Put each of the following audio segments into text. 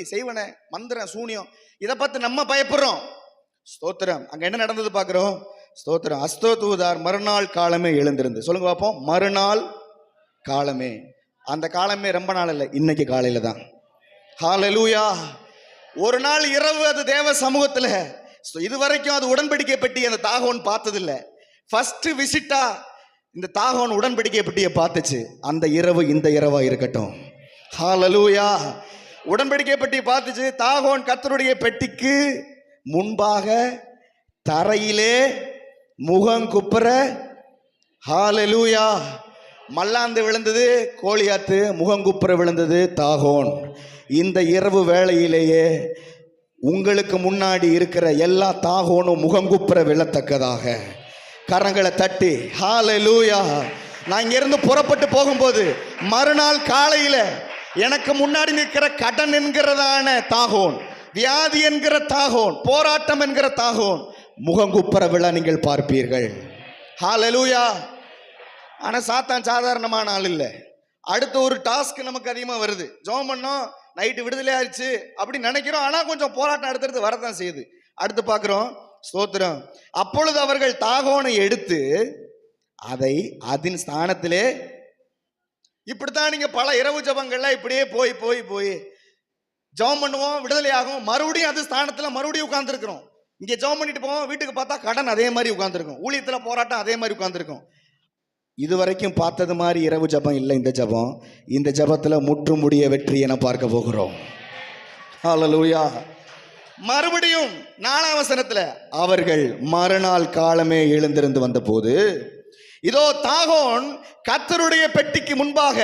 செய்வன மந்திரம் சூனியம் இதை பார்த்து நம்ம பயப்படுறோம். ஸ்தோத்திரம். அங்க என்ன நடந்தது பார்க்குறோம்? ஸ்தோத்திரம். அஸ்தோ தூதார் மறுநாள் காலமே எழுந்திருந்து. சொல்லுங்க பார்ப்போம். மறுநாள் காலமே. அந்த காலமே ரொம்ப நாள் இல்லை இன்னைக்கு காலையில தான். ஹாலலூயா ஒரு நாள் இரவு அது தேவ சமூகத்துல. இது வரைக்கும் அது உடன்படிக்கை பெட்டி அந்த தாகோன் பார்த்ததில்ல. ஃபர்ஸ்ட் விசிட்டா இந்த தாகோன் உடன்படிக்கை பெட்டியை பார்த்துச்சு. அந்த இரவு இந்த இரவா இருக்கட்டும். ஹாலலூயா உடன்படிக்கை பெட்டி பார்த்துச்சு. தாகோன் கத்தருடைய பெட்டிக்கு முன்பாக தரையிலே முகங்குப்புற ஹalleluya மல்லாந்து விழுந்தது கோழியாத்து முகங்குப்புற விழுந்தது தாகோன். இந்த இரவு வேளையிலேயே உங்களுக்கு முன்னாடி இருக்கிற எல்லா தாகோனும் முகங்குப்புற விழத்தக்கதாக. கரங்களை தட்டி ஹalleluya நான் இங்கிருந்து புறப்பட்டு போகும்போது மறுநாள் காலையில் எனக்கு முன்னாடி நிற்கிற கடன் என்கிறதான தாகோன் வியாதி என்கிற தாகோன் போராட்டம் என்கிற தாகோன் முகங்குப்புற விழா நீங்கள் பார்ப்பீர்கள். ஹalleluya ஆனால் சாத்தான் சாதாரணமான ஆள் இல்லை. அடுத்த ஒரு டாஸ்க் நமக்கு அதிகமாக வருது. ஜோம் பண்ணோம் நைட்டு விடுதலை ஆயிடுச்சு அப்படி நினைக்கிறோம். ஆனால் கொஞ்சம் போராட்டம் அடுத்தடுத்து வரதான் செய்யுது. அடுத்து பார்க்குறோம் ஸ்தோத்திரம். அப்பொழுது அவர்கள் தாகோனை எடுத்து அதை அதன் ஸ்தானத்திலே இப்படித்தான் நீங்க பல இரவு ஜபங்கள்லாம் இப்படியே போய் போய் போய் ஜெபம் பண்ணுவோம் விடுதலை ஆகும். மறுபடியும் அது ஸ்தானத்துல மறுபடியும் உட்காந்துருக்குறோம் இங்க ஜபம் பண்ணிட்டு போவோம் வீட்டுக்கு பார்த்தா கடன் அதே மாதிரி உட்காந்துருக்கும் ஊழியத்துல போராட்டம் அதே மாதிரி உட்காந்துருக்கும் இது வரைக்கும் பார்த்தது மாதிரி இரவு ஜபம் இல்லை இந்த ஜபம். இந்த ஜபத்துல முற்று முடிய வெற்றி என பார்க்க போகிறோம். ஹalleluya மறுபடியும் நாலாம் வசனத்துல அவர்கள் மறுநாள் காலமே எழுந்திருந்து வந்தபோது இதோ தாகோன் கத்தருடைய பெட்டிக்கு முன்பாக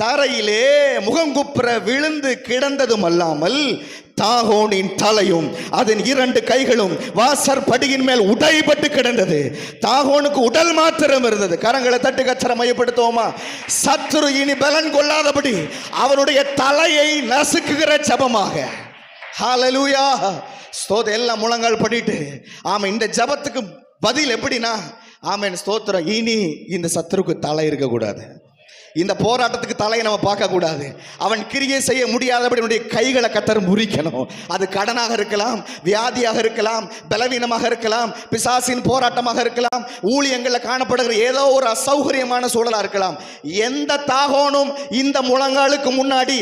தரையிலே முகங்குப்புற விழுந்து கிடந்ததும் அல்லாமல் தாகோனின் தலையும் அதன் இரண்டு கைகளும் வாசர் படியின் மேல் உடைபட்டு கிடந்தது. தாகோனுக்கு உடல் மாத்திரம் இருந்தது. கரங்களை தட்டு கச்சர மையப்படுத்துவோமா? சத்துரு இனி பலன் கொள்ளாதபடி அவனுடைய தலையை நசுக்குகிற ஜபமாக. ஹாலலூயா ஸ்தோத எல்லாம் முழங்கால் படிட்டு. ஆமா இந்த ஜபத்துக்கு பதில் எப்படின்னா ஆமேன் ஸ்தோத்திரம். இனி இந்த சத்துருக்கு தலை இருக்கக்கூடாது. இந்த போராட்டத்துக்கு தலையை நம்ம பார்க்கக்கூடாது. அவன் கிரியை செய்ய முடியாதபடி அவனுடைய கைகளை கத்தர் முறிக்கணும். அது கடனாக இருக்கலாம் வியாதியாக இருக்கலாம் பலவீனமாக இருக்கலாம் பிசாசின் போராட்டமாக இருக்கலாம் ஊழியங்களில் காணப்படுகிற ஏதோ ஒரு அசௌகரியமான சூழலாக இருக்கலாம். எந்த தாகோனும் இந்த முழங்காலுக்கு முன்னாடி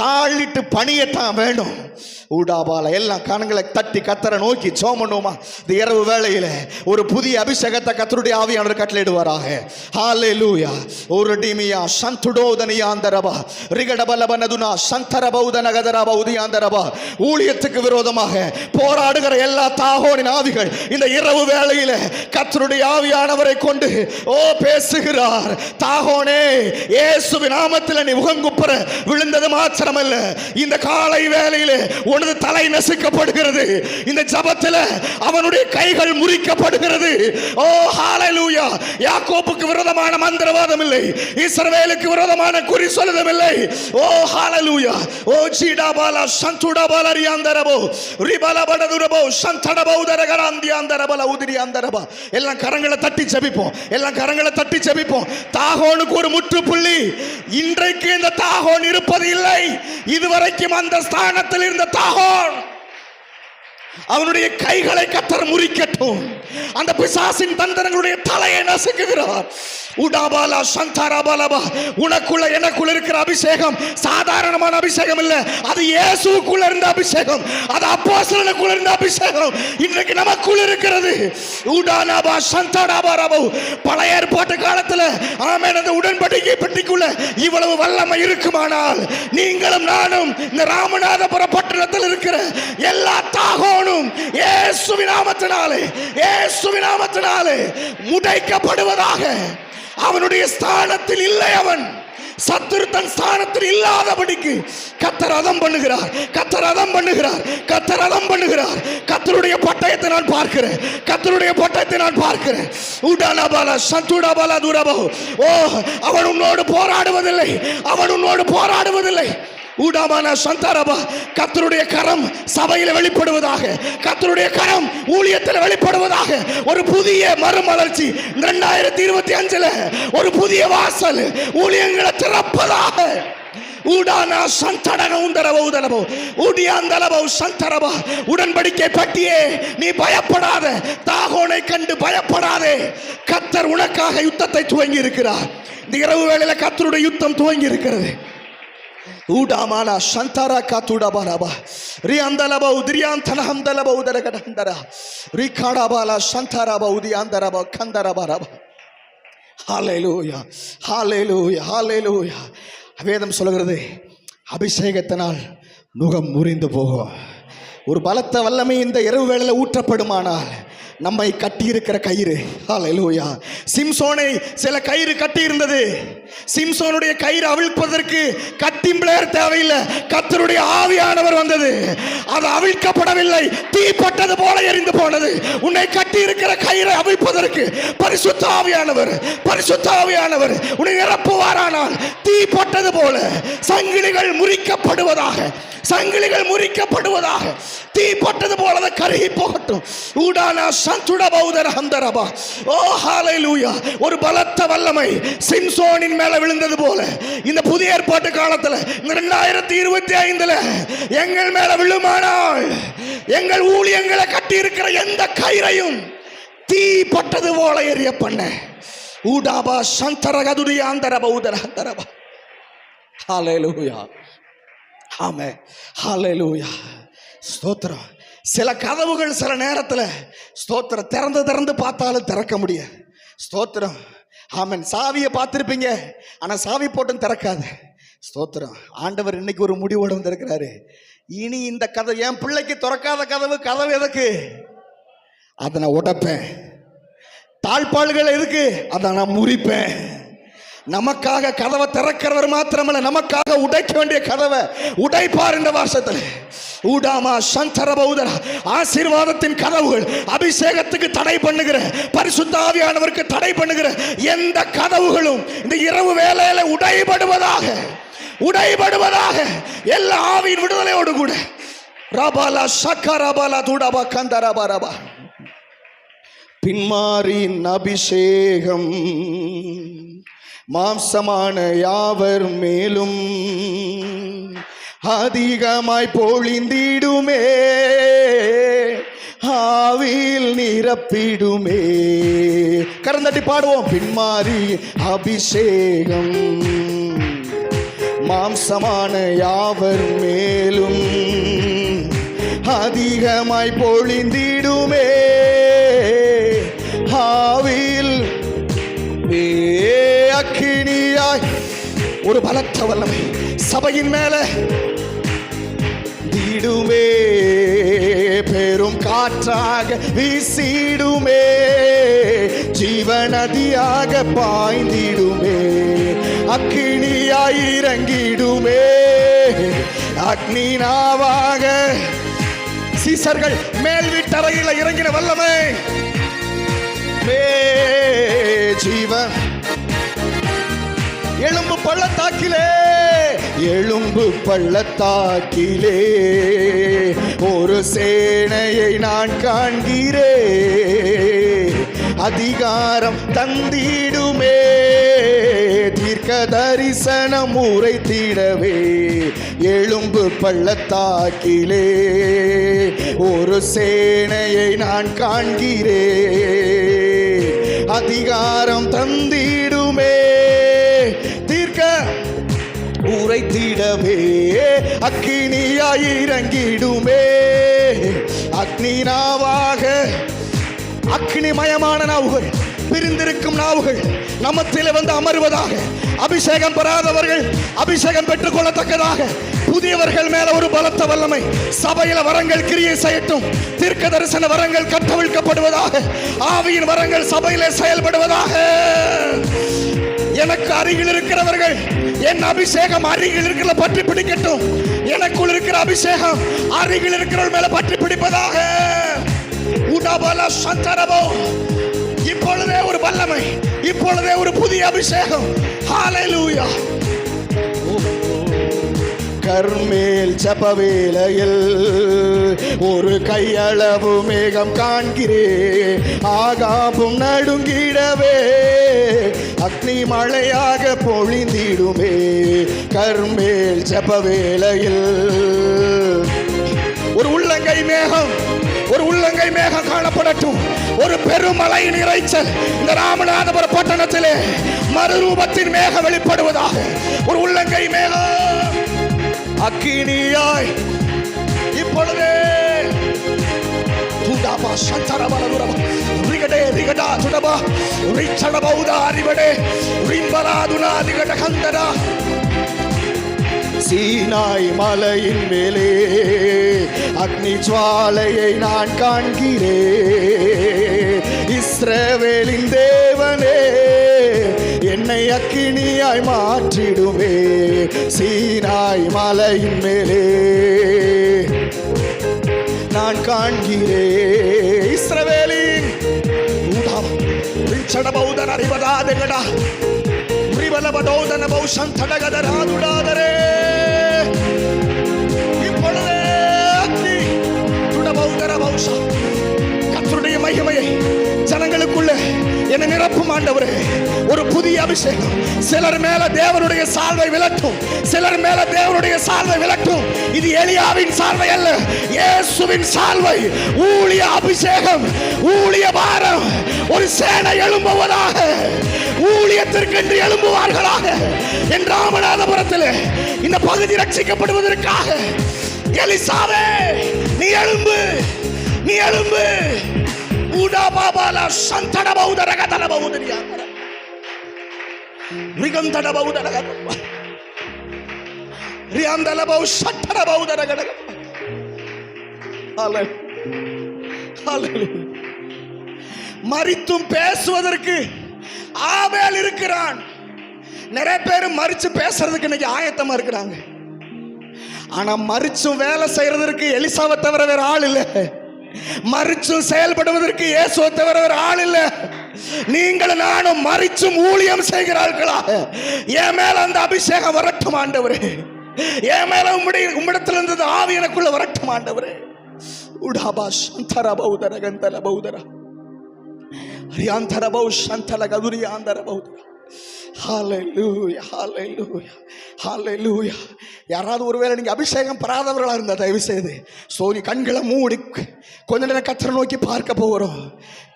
தாழிட்டு பணியத்தான் வேணும் ஊடாபால எல்லாம் கணங்களை தட்டி கத்தரை நோக்கி சோமனுமா இந்த இரவு வேளையில் ஒரு புதிய அபிஷேகத்தை கத்தருடைய ஆவியானவர் கட்டளையிடுவாராக. லூயா ஒரு டிமியா சந்துடோதனியாந்தரபா ரிகடபலபனதுனா சந்தரபௌதனகதரபா உதியாந்தரபா ஊழியத்துக்கு விரோதமாக போராடுகிற எல்லா தாகோனின் ஆவிகள் இந்த இரவு வேளையில் கத்தருடைய ஆவியானவரை கொண்டு ஓ பேசுகிறார். தாகோனே ஏசுவி நாமத்தில் நீ முகங்குப்புற விழுந்தது மாத்திரமல்ல இந்த காலை வேலையில் உனது தலை நசுக்கப்படுகிறது. இந்த ஜபத்தில் அவனுடைய கைகள் முறிக்கப்படுகிறது. ஓ ஹாலலூயா யாக்கோப்புக்கு விரோதமான மந்திரவாதம் இல்லை இஸ்ரவேலுக்கு விரோதமான குறி சொல்லுதம் இல்லை ஓ ஹாலலூயா ஓ ஜீடாபாலா சந்துடாபாலா ரியாந்தரபோ. ரிபலபடதுரபோ சந்தடபௌதரகராந்தியாந்தரபல உதிரியாந்தரபா எல்லாம் கரங்களை தட்டி ஜெபிப்போம். எல்லாம் கரங்களை தட்டி ஜெபிப்போம். தாகோனுக்கு ஒரு முற்றுப்புள்ளி. இன்றைக்கு இந்த தாகோன் இருப்பது இல்லை. இதுவரைக்கும் அந்த ஸ்தானத்தில் இருந்த தாகோன் அவனுடைய கைகளை கத்தர் முறிக்கட்டும். அந்த பிசாசின் தந்திரங்களுடைய தலையை நசுக்குகிறார். உடாபாலா சந்தாராபாலாபா உனக்குள்ள எனக்குள்ள இருக்கிற அபிஷேகம் சாதாரணமான அபிஷேகம் இல்ல. அது இயேசுக்குள்ள இருந்த அபிஷேகம் அது அப்போஸ்தலனுக்குள்ள இருந்த அபிஷேகம். இன்றைக்கு நமக்குள்ள இருக்கிறது. உடானாபா சந்தாடாபாராபு பழைய ஏற்பாட்டு காலத்துல ஆமேன் அந்த உடன்படிக்கை பெட்டிக்குள்ள இவ்வளவு வல்லமை இருக்குமானால் நீங்களும் நானும் இந்த ராமநாதபுர பட்டணத்தில் இருக்கிற எல்லா தாகோனும் இயேசுவின் நாமத்தினாலே இயேசுவின் நாமத்தினாலே முடைக்கப்படுவதாக. அவனுடைய ஸ்தானத்தில் இல்லை அவன். சத்துரு தன் ஸ்தானத்தில் இல்லாதபடிக்கு கத்தர் அதம் பண்ணுகிறார். கத்தர் அதம் பண்ணுகிறார். கத்தர் அதம் பண்ணுகிறார். கத்தருடைய பட்டயத்தை நான் பார்க்கிறேன். கத்தருடைய பட்டயத்தை நான் பார்க்கிறேன். உடாலாபாலா சந்துடாபால தூரபோ. ஓ அவன் உன்னோடு போராடுவதில்லை. அவன் உன்னோடு போராடுவதில்லை. ஊடாமான சந்தாரபா கத்தருடைய கரம் சபையில் வெளிப்படுவதாக கத்தருடைய கரம் ஊழியத்தில் வெளிப்படுவதாக ஒரு புதிய மறுமலர்ச்சி ரெண்டாயிரத்தி இருபத்தி அஞ்சுல ஒரு புதிய வாசல் ஊழியங்களை திறப்பதாக. ஊடானா சந்தடக உந்தரவ உதலபோ ஊடியாந்தளவோ சந்தரபா உடன்படிக்கை பட்டியே நீ பயப்படாத தாகோனை கண்டு பயப்படாதே. கத்தர் உனக்காக யுத்தத்தை துவங்கி இருக்கிறார் இந்த இரவு வேளையில கத்தருடைய யுத்தம் துவங்கி இருக்கிறது ஊடாமானா சந்தாரா காத்துடாபாலாபா ரியாந்தலபா உதிரியாந்தன ஹந்தலபா உதரகட ஹந்தரா ரிகாடாபாலா சந்தாராபா உதியாந்தரபா கந்தரபாராபா ஹாலேலூயா ஹாலேலூயா ஹாலேலூயா வேதம் சொல்கிறது அபிஷேகத்தினால் முகம் முறிந்து போகும். ஒரு பலத்த வல்லமை இந்த இரவு வேளையில் ஊற்றப்படுமானால் நம்மை கட்டியிருக்கிற கயிறு. ஹalleluya சிம்சோனை சில கயிறு கட்டி இருந்தது சிம்சோனுடைய கயிறு அவிழ்ப்பதற்கு கத்தி பிளேயர் தேவையில்லை. கத்தருடைய ஆவியானவர் வந்தது. அது அவிழ்க்கப்படவில்லை. தீப்பட்டது போல எரிந்து போனது. உன்னை கட்டி இருக்கிற கயிறை அவிழ்ப்பதற்கு பரிசுத்த ஆவியானவர் பரிசுத்த ஆவியானவர் உன்னை நிரப்புவாரானால் தீப்பட்டது போல சங்கிலிகள் முறிக்கப்படுவதாக சங்கிலிகள் முறிக்கப்படுவதாக தீப்பட்டது போல கருகி போகட்டும். ஊடானா ஓ ஹாலைலூயா ஒரு பலத்த வல்லமை. சிம்சோனின் மேல விழுந்தது போல. இந்த புதிய ஏற்பாட்டு காலத்தில் இந்த ரெண்டாயிரத்தி இருபத்தி ஐந்துல எங்கள் மேல விழுமானால் எங்கள் ஊழியங்களை கட்டி இருக்கிற எந்த கயிறையும் தீ பட்டது போல எரிய பண்ண ஊடாபா சந்தரகதுரிய அந்தரப உதர அந்தரபா ஹாலேலூயா ஆமே ஹாலேலூயா ஸ்தோத்திரம். சில கதவுகள் சில நேரத்தில் ஸ்தோத்திரம் திறந்து திறந்து பார்த்தாலும் திறக்க முடியாது. ஸ்தோத்திரம் ஆமன். சாவியை பார்த்துருப்பீங்க ஆனால் சாவி போட்டும் திறக்காது. ஸ்தோத்திரம் ஆண்டவர் இன்னைக்கு ஒரு முடிவோடு வந்திருக்கிறாரு. இனி இந்த கதவு என் பிள்ளைக்கு திறக்காத கதவு கதவு எதுக்கு? அதை நான் உடைப்பேன். தாழ்பாள்கள் எதுக்கு? அதை நான் முறிப்பேன். நமக்காக கதவை திறக்கிறவர் மாத்திரமல்ல நமக்காக உடைக்க வேண்டிய கதவை உடைப்பார் இந்த வாசத்தில் ஊடாமா சந்தர பௌதர ஆசீர்வாதத்தின் கதவுகள் அபிஷேகத்துக்கு தடை பண்ணுகிற பரிசுத்தாவியானவருக்கு தடை பண்ணுகிற எந்த கதவுகளும் இந்த இரவு வேலையில உடைபடுவதாக உடைபடுவதாக எல்லா ஆவியின் விடுதலையோடு கூட. ரபாலா சக்கா ரபாலா தூடாபா கந்த ரபா ரபா. பின்மாரின் அபிஷேகம். மாம்சமான யாவர் மேலும் அதிகமாய் பொழிந்திடுமே. ஆவியில் நிரப்பிடுமே. கரந்தட்டி பாடுவோம். பின்மாறி அபிஷேகம். மாம்சமான யாவர் மேலும் அதிகமாய் பொழிந்திடுமே. ஆவில் வே ஒரு பலத்த வல்லமை. சபையின் மேல வீடுமே பெரும் காற்றாக வீசிடுமே. ஜீவநதியாக பாய்ந்திடுமே. அக்கினியாய் இறங்கிடுமே. அக்னி நாவாக சீசர்கள் மேல் வீட்டறையில் இறங்கின வல்லமை. ஜீவன் எலும்பு பள்ளத்தாக்கிலே. எலும்பு பள்ளத்தாக்கிலே. ஒரு சேனையை நான் காண்கிறேன். அதிகாரம் தந்திடுமே. தீர்க்க தரிசனம் உரைத்திடவே. எலும்பு பள்ளத்தாக்கிலே. ஒரு சேனையை நான் காண்கிறேன். அதிகாரம் தந்திடுமே உரைத்திடவே அக்கினியாய் இறங்கிடுமே அக்னி அக்னிமயமான நாவுகள் பிரிந்திருக்கும் நாவுகள் நமத்திலே வந்து அமருவதாக அபிஷேகம் பெறாதவர்கள் அபிஷேகம் பெற்றுக்கொள்ளத்தக்கதாக புதியவர்கள் மேல ஒரு பலத்த வல்லமை சபையில வரங்கள் கிரியை செய்யட்டும் தீர்க்க தரிசன வரங்கள் கட்டவிழ்க்கப்படுவதாக ஆவியின் வரங்கள் சபையில செயல்படுவதாக எனக்கு அருகில் இருக்கிறவர்கள் என் அபிஷேகம் அருகில் இருக்கிற பற்றி பிடிக்கட்டும். எனக்குள் இருக்கிற அபிஷேகம் அருகில் இருக்கிறவர்கள் மேல பற்றி பிடிப்பதாக. உடபல சந்தரபோ இப்பொழுதே ஒரு வல்லமை இப்பொழுதே ஒரு புதிய அபிஷேகம். ஹalleluya கர்மேல் ஜபவேலையில் ஒரு கையளவு மேகம் காண்கிறே ஆகாபும் நடுங்கிடவே அக்னி மழையாக பொழிந்திடுமே. கர்மேல் செப்ப வேளையில் ஒரு உள்ளங்கை மேகம் ஒரு உள்ளங்கை மேகம் காணப்படட்டும். ஒரு பெருமலை நிறைச்சல் இந்த ராமநாதபுர பட்டணத்திலே மறுரூபத்தின் மேகம் வெளிப்படுவதாக. ஒரு உள்ளங்கை மேகம். அக்கினியாய் இப்பொழுதே. துடாபா சந்தரபல துரபா ಸುಡಬ ரிகடா ಅರಿವಡೆ ரிச்சடபௌதா அறிவடே ரிம்பலாதுனா சீனாய் மலையின் மேலே அக்னி ஜுவாலையை நான் காண்கிறேன். இஸ்ரவேலின் தேவனே என்னை அக்கினியாய் மாற்றிடுவே சீனாய் மலையின் மேலே நான் காண்கிறேன். ರಿಚಡಬಹುದನ ಅರಿವದಾದೆಗಡ உரிவலபதோதன பௌஷம் தடகதராதுடாதரே இப்பொழுதே அக்னி துடபௌதர பௌஷா கர்த்தருடைய மகிமையை ஜனங்களுக்குள்ள என்னை நிரப்பும் ஆண்டவரே ஒரு புதிய அபிஷேகம். சிலர் மேல தேவனுடைய சால்வை விளட்டும் சிலர் மேல தேவனுடைய சால்வை விளட்டும் இது எலியாவின் சால்வை அல்ல இயேசுவின் சால்வை. ஊழிய அபிஷேகம் ஊழிய பாரம். ஒரு சேனை எழும்புவதாக ஊழியத்திற்கென்று எழும்புவார்களாக. என் ராமநாதபுரத்தில் இந்த பகுதி ரட்சிக்கப்படுவதற்காக. எலிசாவே நீ எழும்பு நீ எழும்பு. ஊடா பாபாலா சந்தட பௌதர கதல பௌதரியா ரிகந்தட பௌதர கதல பௌ சட்டட பௌதர கடக மறித்தும் பேசுவதற்கு ஆவேல் இருக்கிறான் நிறைய பேர் மறித்து பேசுறதுக்கு இன்னைக்கு ஆயத்தமா இருக்கிறாங்க ஆனா மறிச்சும் வேலை செய்யறதற்கு எலிசாவை தவிர வேற ஆள் இல்லை மறிச்சும் செயல்படுவதற்கு இயேசுவை தவிர வேற ஆள் இல்லை. நீங்கள் நானும் மறிச்சும் ஊழியம் செய்கிறார்களா? என் மேல அந்த அபிஷேகம் வரட்டும் ஆண்டவரே. என் மேல உம்முடைய உம்மிடத்தில் இருந்தது ஆவி எனக்குள்ள வரட்டும் ஆண்டவரே. உடாபா சந்தர பௌதர கந்தல பௌதர. ஹரியாந்தர பௌ சந்தல கதுரியாந்தர பௌதர. லூயா ஹாலை லூயா யாராவது ஒருவேளை நீங்க அபிஷேகம் பெறாதவர்களா இருந்தா தயவு செய்து சோனி கண்களை மூடி கொஞ்ச நேரம் கத்தரை நோக்கி பார்க்க போகிறோம்.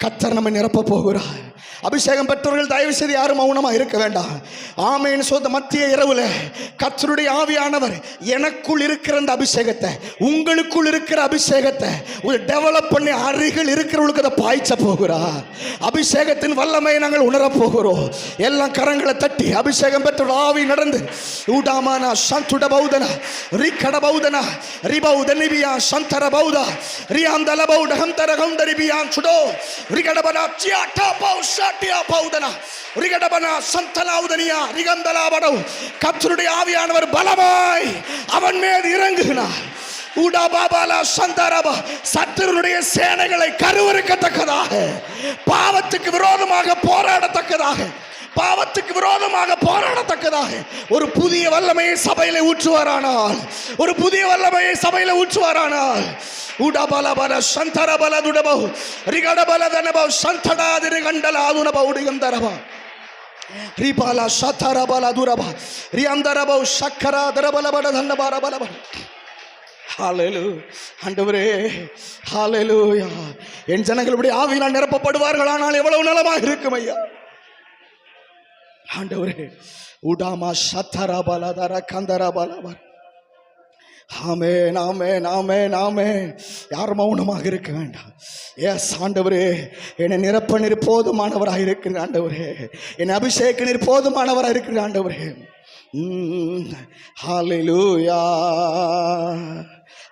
கத்தர் நம்ம நிரப்ப போகிறோம் அபிஷேகம் பெற்றவர்கள் தயவு செய்து யாரும் மௌனமா இருக்க வேண்டாம். ஆமைன்னு சொந்த மத்திய இரவுல கத்தருடைய ஆவியானவர் எனக்குள் இருக்கிற அந்த அபிஷேகத்தை உங்களுக்குள் இருக்கிற அபிஷேகத்தை ஒரு டெவலப் பண்ணி அருகில் இருக்கிறவங்களுக்கு அதை பாய்ச்ச போகிறார். அபிஷேகத்தின் வல்லமையை நாங்கள் உணரப் போகிறோம். எல்லாம் கரங்களை தட்டி அபிஷேகம் பெற்ற ஆவி நடந்து ஊடாமானா சந்துட பௌதனா ரிக்கட பௌதனா ரிபௌத நிபியா சந்தர பௌதா ரியாந்தல பௌட ஹந்தர ஹந்தரிபியான் சுடோ ரிகடபனா சியாட்டா பௌ ஷாட்டியா பௌதனா ரிகடபனா சந்தலாவுதனியா ரிகந்தலாபடவு கர்த்தருடைய ஆவியானவர் பலமாய் அவன் மீது இறங்குகிறார். ஊடா பாபாலா சந்தாராபா சத்துருடைய சேனைகளை கருவறுக்கத்தக்கதாக பாவத்துக்கு விரோதமாக போராடத்தக்கதாக பாவத்துக்கு விரோதமாக போராடத்தக்கதாக. ஒரு புதிய வல்லமையை சபையில ஊற்றுவாரானால் ஒரு புதிய வல்லமையை சபையில ஊற்றுவாரானால். உடபலபல சந்தரபல துடபவு ரிகடபல தனபவ் சந்தடாதிரி கண்டலாதுனப உடிகந்தரபா ரிபால சத்தரபல துரப ரியாந்தரபவ் சக்கரா தரபலபட தன்னபார பலப ஹalleluya ஆண்டவரே ஹalleluya. என் ஜனங்களுடைய ஆவியினால் நிரப்பப்படுவார்களானால் எவ்வளவு நலமாக இருக்கும் ஐயா. ஆண்டவரே உடாமா சத்தரா பலதர கந்தரா பலபர் ஆமே நாமே நாமே நாமே யார் மௌனமாக இருக்க வேண்டாம். எஸ் ஆண்டவரே என்னை நிரப்ப நிற போதுமானவராக இருக்கிற ஆண்டவரே. என்னை அபிஷேக நிற போதுமானவராக இருக்கிற ஆண்டவரே ஹாலிலூயா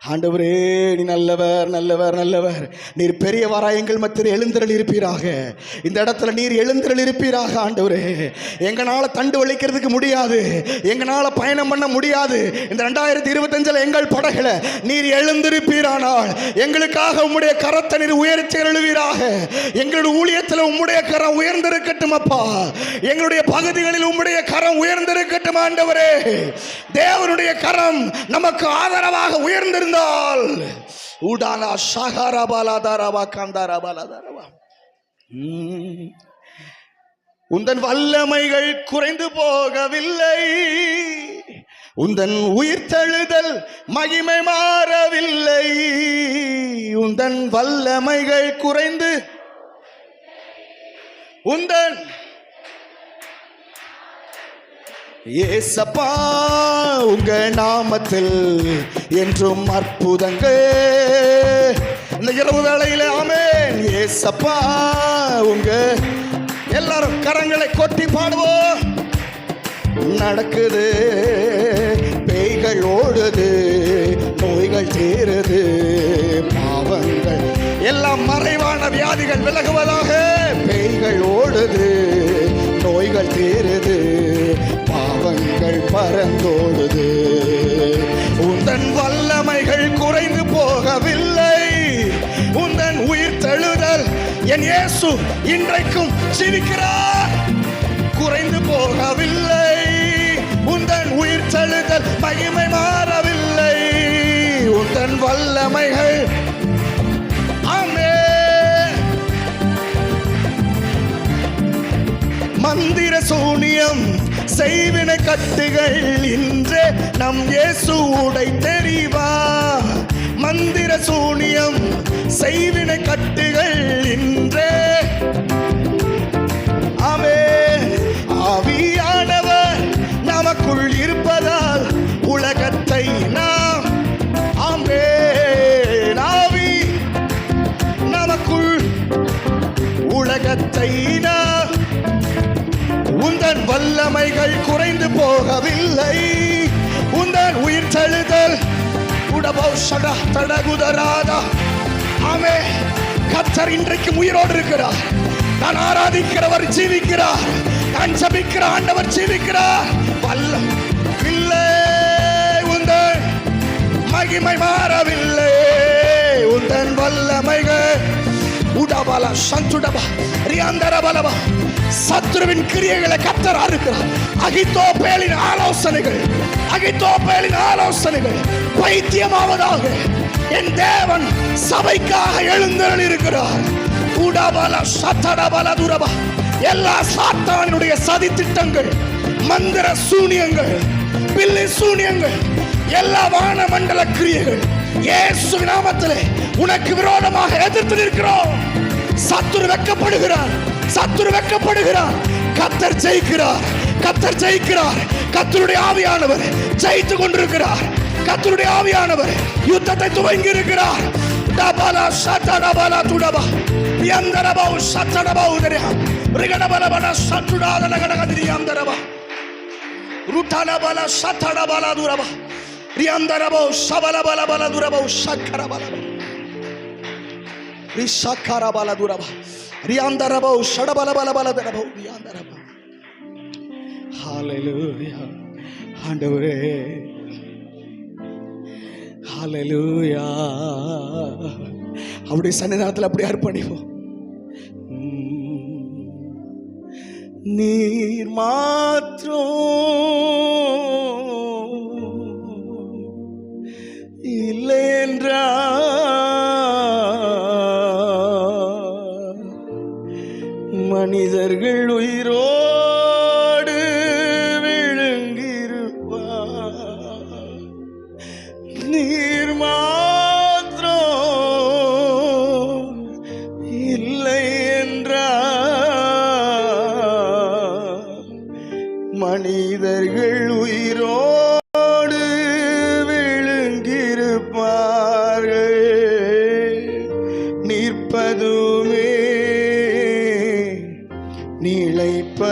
ஆண்டவரே நீ நல்லவர் நல்லவர் நல்லவர். நீர் பெரியவராய் எங்கள் மத்தியில் எழுந்திரள் இருப்பீராக இந்த இடத்துல நீர் எழுந்திரள் இருப்பீராக ஆண்டவரே. எங்களால் தண்டு வலிக்கிறதுக்கு முடியாது. எங்களால் பயணம் பண்ண முடியாது. இந்த ரெண்டாயிரத்தி இருபத்தஞ்சில் எங்கள் படகில் நீர் எழுந்திருப்பீரானால் எங்களுக்காக உம்முடைய கரத்தை நீர் உயர்த்தி எழுவீராக. எங்களுடைய ஊழியத்தில் உம்முடைய கரம் உயர்ந்திருக்கட்டும் அப்பா. எங்களுடைய பகுதிகளில் உம்முடைய கரம் உயர்ந்திருக்கட்டும் ஆண்டவரே. தேவனுடைய கரம் நமக்கு ஆதரவாக உயர்ந்திருந்தால் ஊடானா ஷாகாரா பாலாதாராவா காந்தாரா பாலாதாராவா உந்தன் வல்லமைகள் குறைந்து போகவில்லை. உந்தன் உயிர்த்தெழுதல் மகிமை மாறவில்லை. உந்தன் வல்லமைகள் குறைந்து. உந்தன் ஏசப்பா உங்க நாமத்தில் என்றும் அற்புதங்கள். இந்த இரவு வேளையில ஆமேன். ஏசப்பா உங்க எல்லாரும் கரங்களை கொட்டி பாடுவோம். நடக்குது பேய்கள் ஓடுது நோய்கள் தீருது பாவங்கள். எல்லாம் மறைவான வியாதிகள் விலகுவதாக பேய்கள் ஓடுது நோய்கள் தீருது பறந்தோடுது. உந்தன் வல்லமைகள் குறைந்து போகவில்லை. உந்தன் உயிர் தழுதல் என் இயேசு இன்றைக்கும் சிரிக்கிறார் குறைந்து போகவில்லை. உந்தன் உயிர் தழுதல் மகிமை மாறவில்லை. உந்தன் வல்லமைகள். மந்திர சூனியம் செய்வின கட்டுகள் இன்றே நம் இயேசு உடை தெரிவா? மந்திர சூனியம் செய்வின கட்டுகள் இன்றே. அவே ஆவியானவர் நமக்குள் இருப்பதால் உலகத்தை நாம் ஆமென் ஆவி நமக்குள் உலகத்தை நாம் வல்லமைகள் குறைந்து போகவில்லை. உந்தன் உயிர் தழுதல். உடபோ தடகுதராதா. ஆமே கத்தர் இன்றைக்கு உயிரோடு இருக்கிறார். நான் ஆராதிக்கிறவர் ஜீவிக்கிறார். நான் ஜபிக்கிற ஆண்டவர் ஜீவிக்கிறார். வல்லம் இல்லை உந்தன் மகிமை மாறவில்லை. உந்தன் வல்லமைகள். உடபல சந்துடபா ரியாந்தரபலபா. சத்ருவின் கிரியைகளை கத்தர் அறுக்கிறார். அகித்தோ பேலின் ஆலோசனைகள் அகித்தோ பேலின் ஆலோசனைகள் பைத்தியமாவதாக என் தேவன் சபைக்காக எழுந்தருள் இருக்கிறார் உடபல சத்தடபல துரபா. எல்லா சாத்தானுடைய சதி திட்டங்கள் மந்திர சூனியங்கள் பில்லி சூனியங்கள் எல்லா வான மண்டல கிரியைகள் இயேசு நாமத்திலே உனக்கு விரோதமாக எதிர்த்து நிற்கிறோம். சத்துரு வெக்கப்படுகிறார். சத்துரு வெக்கப்படுகிறார். கத்தர் ஜெயிக்கிறார். கத்தர் ஜெயிக்கிறார். கத்தருடைய ஆவியானவர் ஜெயித்து கொண்டிருக்கிறார். கத்தருடைய ஆவியானவர் யுத்தத்தை துவங்கி இருக்கிறார் டபலா சத்தடபலா துடபா. யந்தரபா சத்தடபா உதரியா ரிகடபலபல சத்துடாத கடகதிரி யந்தரபா. ருட்டலபல சத்தடபல துரபா. ரியந்தரபோ சபலபல பல துரபோ சக்கரபல ரிஷக்கரபல துரபா ரியாந்தரபோ ஷடபல பல பல தரபோ ரியாந்தரபா ஹalleluya ஆண்டவரே ஹalleluya அப்படி சன்னிதானத்தில் அப்படி அர்ப்பணிப்போம் உம். நீர் மாத்திரம்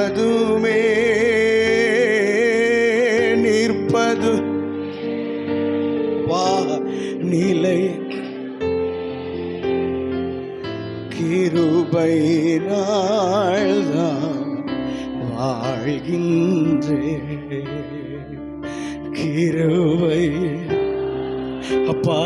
நிலைப்பதுமே நிற்பது வா நிலை. கிருபை நாள்தான் வாழ்கின்றே கிருபை அப்பா.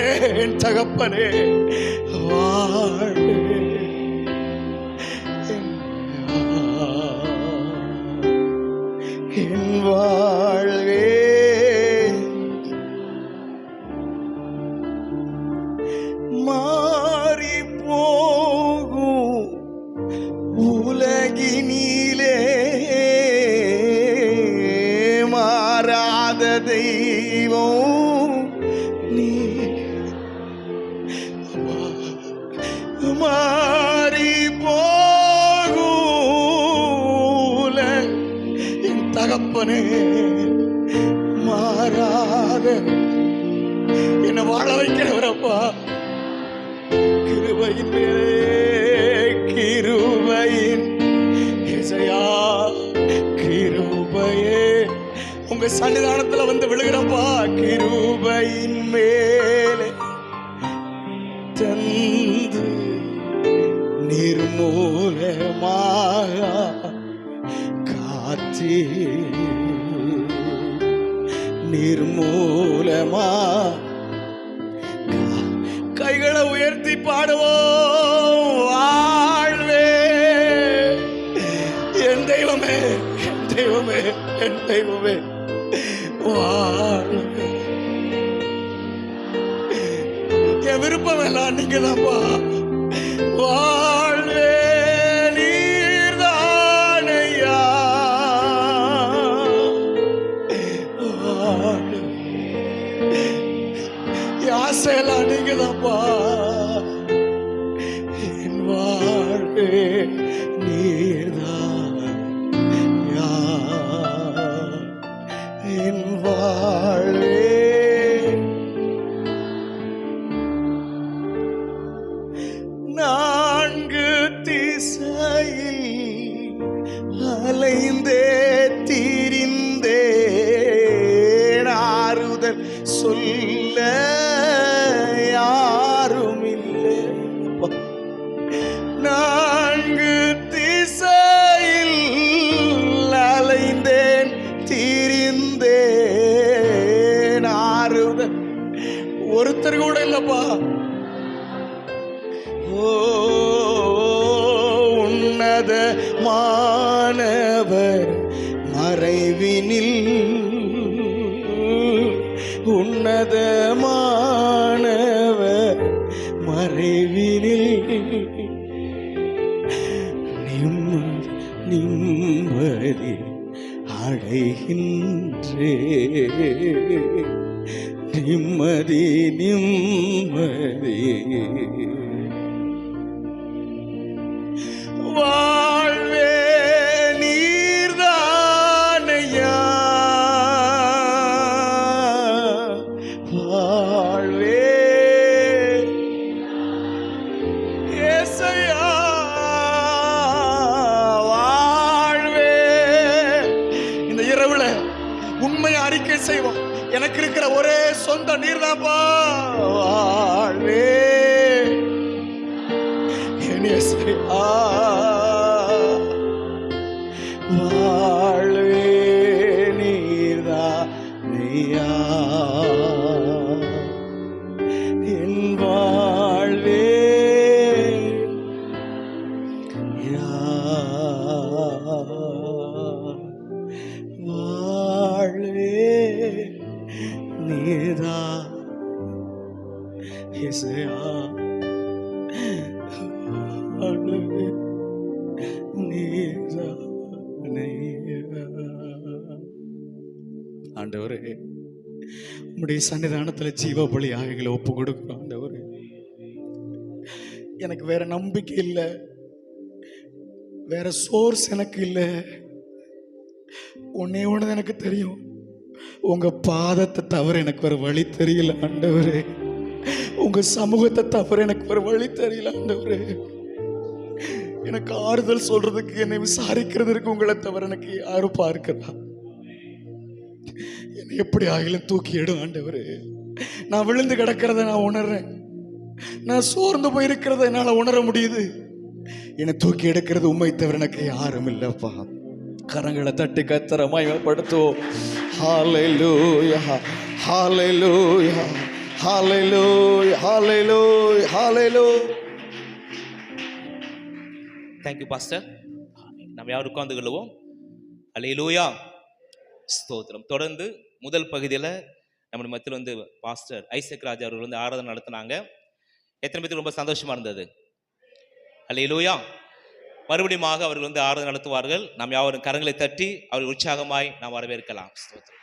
என் தகப்பனே வாழ் மாறாத என்ன வாழ வைக்கிறவரப்பா. கிருபையின் கிருபையின் இசையா கிருபையே. உங்க சன்னிதானத்துல வந்து விழுகிறப்பா கிருபையின் மேலே தந்து நிர்மூலமாக காத்தே நிர்மூலமா கைகளை உயர்த்தி பாடுவோம் வாழ்வே. என் தெய்வமே என் தெய்வமே என் தெய்வமே வாழ்வே. என் விருப்பம் எல்லாம் நீங்க தான்ப்பா வா ஒரே சொந்த உம்முடைய சன்னிதானத்துல ஜீவ பலி ஒப்பு கொடுக்கிறோம் ஆண்டவர். எனக்கு வேற நம்பிக்கை இல்லை. வேற சோர்ஸ் எனக்கு இல்லை. ஒன்னே ஒன்று எனக்கு தெரியும். உங்க பாதத்தை தவிர எனக்கு வேற வழி தெரியல ஆண்டவரே. உங்க சமூகத்தை தவிர எனக்கு வேற வழி தெரியல ஆண்டவரே. எனக்கு ஆறுதல் சொல்றதுக்கு என்னை விசாரிக்கிறதுக்கு உங்களை தவிர எனக்கு யாரும் பார்க்கிறா. என்னை எப்படி ஆகிலும் தூக்கி எடும் ஆண்டவர். நான் விழுந்து கிடக்கிறத நான் உணர்றேன். நான் சோர்ந்து போயிருக்கிறத என்னால் உணர முடியுது. என்னை தூக்கி எடுக்கிறது உண்மை தவிர எனக்கு யாரும் இல்லைப்பா. கரங்களை தட்டி கத்தர மயமப்படுத்துவோம் ஹalleluya ஹalleluya ஹalleluya ஹalleluya ஹalleluya தேங்க்யூ பாஸ்டர் நம்ம யாரும் உட்கார்ந்து கொள்ளுவோம் அலையிலூயா ஸ்தோத்திரம். தொடர்ந்து முதல் பகுதியில் நம்ம மத்தியில் வந்து பாஸ்டர் ஐசக் ராஜா அவர்கள் வந்து ஆராதனை நடத்தினாங்க. எத்தனை பேருக்கு ரொம்ப சந்தோஷமா இருந்தது? அலையிலூயா மறுபடியுமாக அவர்கள் வந்து ஆராதனை நடத்துவார்கள். நாம் யாவரும் கரங்களை தட்டி அவர்கள் உற்சாகமாய் நாம் வரவேற்கலாம். ஸ்தோத்திரம்.